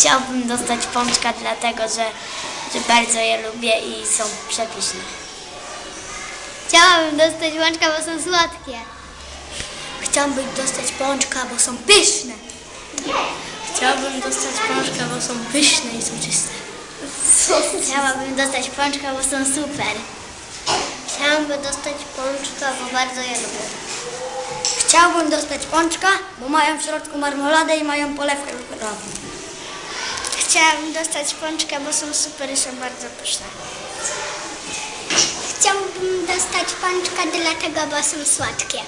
Chciałbym dostać pączka, dlatego że, że bardzo je lubię i są przepyszne. Chciałabym dostać pączka, bo są słodkie. Chciałbym dostać pączka, bo są pyszne. Chciałbym dostać pączka, bo są pyszne i są czyste. Chciałabym dostać pączka, bo są super. Chciałabym dostać pączka, bo bardzo je lubię. Chciałbym dostać pączka, bo mają w środku marmoladę i mają polewkę cukrową. Chciałabym dostać pączka, bo są super i są bardzo pyszne. Chciałabym dostać pączka, dlatego, bo są słodkie.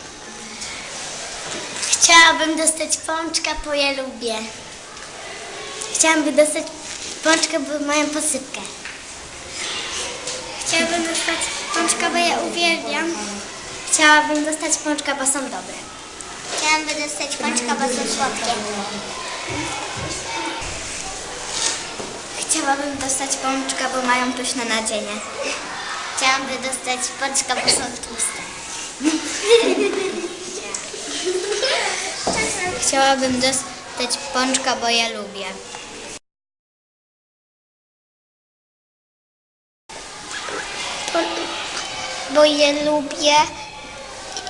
Chciałabym dostać pączka, bo je lubię. Chciałabym dostać pączka, bo mają posypkę. Chciałabym dostać pączka, bo je uwielbiam. Chciałabym dostać pączka, bo są dobre. Chciałabym dostać pączka, bo są słodkie. Chciałabym dostać pączka, bo mają pyszne nadzienie. Chciałabym dostać pączka, bo są tłuste. Chciałabym dostać pączka, bo je lubię. Bo je lubię,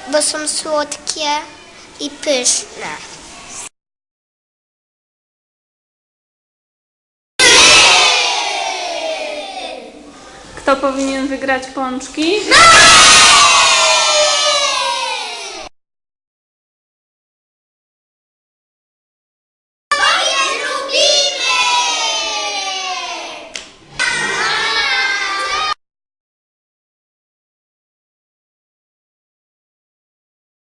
bo są słodkie i pyszne. Kto powinien wygrać pączki?